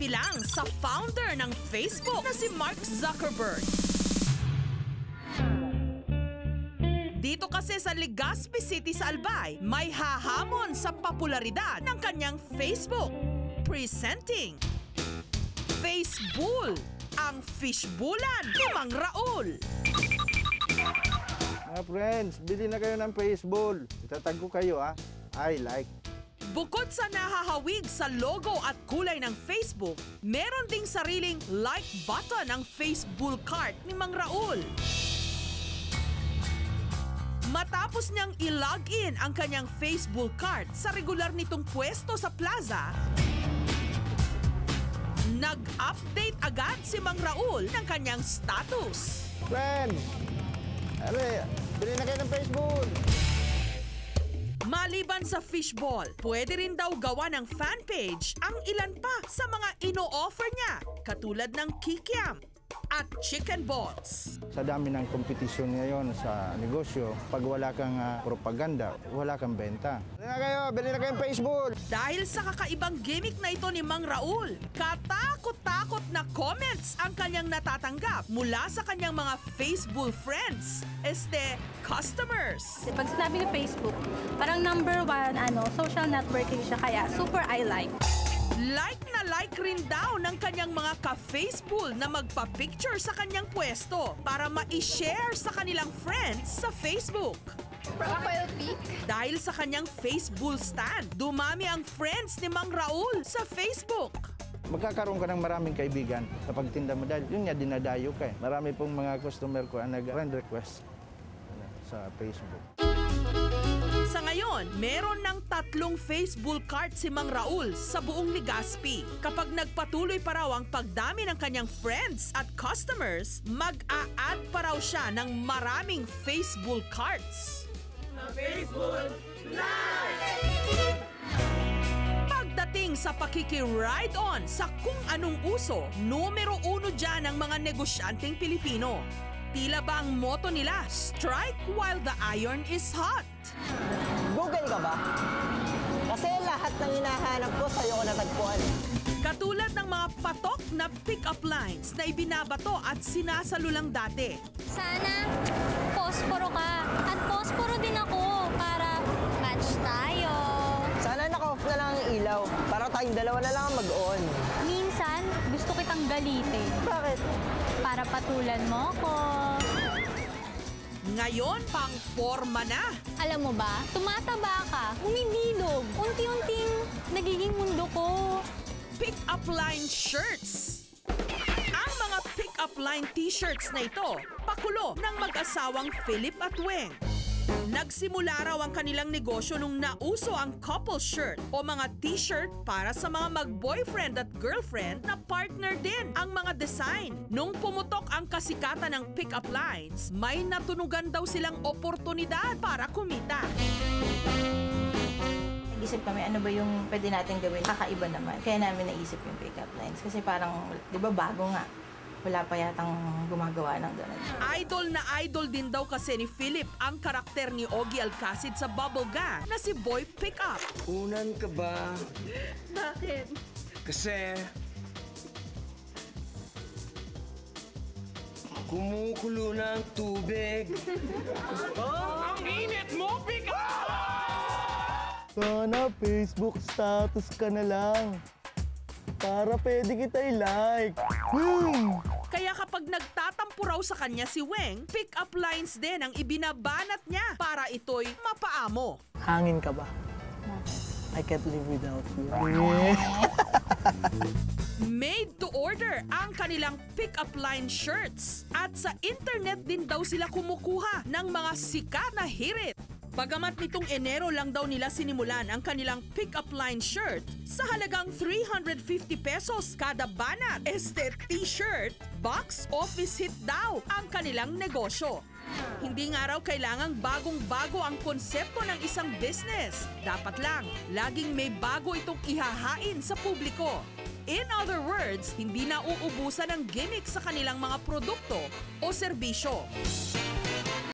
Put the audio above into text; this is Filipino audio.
kabilang sa founder ng Facebook na si Mark Zuckerberg. Dito kasi sa Legazpi City sa Albay, may hahamon sa popularidad ng kanyang Facebook. Presenting Facebull, ang fishbulan ni Mang Raul. Mga friends, bili na kayo ng baseball. Itatag ko kayo ah. I like. Bukod sa nahahawig sa logo at kulay ng Facebook, meron ding sariling like button ang Facebook cart ni Mang Raul. Matapos niyang i-log in ang kanyang Facebook cart sa regular nitong pwesto sa plaza, nag-update agad si Mang Raul ng kanyang status. Friends, ano eh, bili na kayo ng baseball. Maliban sa fishball, pwede rin daw gawa ng fan page ang ilan pa sa mga ino-offer niya, katulad ng kikiam at chicken balls. Sa dami ng kompetisyon ngayon sa negosyo, pag wala kang ah, propaganda, wala kang benta. Bili na kayo, bili na kayo ng baseball. Dahil sa kakaibang gimmick na ito ni Mang Raul, katakot-takot na comments ang kanyang natatanggap mula sa kanyang mga Facebook friends, este customers. Pag sinabi ni Facebook, parang number one ano, social networking siya kaya super I like. Like na like rin daw ng kanyang mga ka-Facebook na magpa-picture sa kanyang pwesto para ma-share sa kanilang friends sa Facebook. Profile pic? Dahil sa kanyang Facebook stand, dumami ang friends ni Mang Raul sa Facebook. Magkakaroon ka ng maraming kaibigan sa pagtinda mo dahil yun nga dinadayo ka eh. Marami pong mga customer ko ang nag-friend request sa Facebook. Ngayon, meron ng tatlong Facebook cart si Mang Raul sa buong Legazpi. Kapag nagpatuloy pa raw ang pagdami ng kanyang friends at customers, mag-a-add pa raw siya ng maraming Facebook carts. Pagdating sa pakiki-ride on sa kung anong uso, numero uno dyan ang mga negosyanteng Pilipino. Tila ba ang motto nila, strike while the iron is hot? Ba? Kasi lahat ng hinahanap ko sa'yo ko natagpuan. Katulad ng mga patok na pick-up lines na ibinabato at sinasalulang dati. Sana posporo ka. At posporo din ako para match tayo. Sana naka-off na lang ang ilaw para tayong dalawa na lang ang mag-on. Minsan, gusto kitang galitin Bakit? para patulan mo ko. Ngayon, pang forma na. Alam mo ba, tumataba ka, humihilog. Unti-unting nagiging mundo ko. Pick-up line shirts. Ang mga pick-up line t-shirts na ito, pakulo ng mag-asawang Philip at Weng. Nagsimula raw ang kanilang negosyo nung nauso ang couple shirt o mga t-shirt para sa mga mag-boyfriend at girlfriend na partner din ang mga design. Nung pumutok ang kasikatan ng pick-up lines, may natunugan daw silang oportunidad para kumita. Nag-isip kami ano ba yung pwede natin gawin kakaiba naman. Kaya namin naisip yung pick-up lines. Kasi parang, di ba bago nga. Wala pa yatang gumagawa ng ganun. Idol na idol din daw kasi ni Philip ang karakter ni Ogie Alcacid sa Bubble Gang na si Boy Pickup. Unan ka ba? Bakit? Kasi... Kumukulo na ang tubig. Sana Facebook status ka na lang. Para pwede kita i-like. Hmm. Kaya kapag nagtatampo raw sa kanya si Weng, pick-up lines din ang ibinabanat niya para ito'y mapaamo. Hangin ka ba? I can't live without you. Made to order ang kanilang pick-up line shirts. At sa internet din daw sila kumukuha ng mga sikat na hirit. Bagamat nitong Enero lang daw nila sinimulan ang kanilang pick-up line shirt sa halagang 350 pesos kada banat. Este t-shirt, box office hit daw ang kanilang negosyo. Hindi nga raw kailangang bagong-bago ang konsepto ng isang business. Dapat lang, laging may bago itong ihahain sa publiko. In other words, hindi na uubusan ng gimmick sa kanilang mga produkto o serbisyo.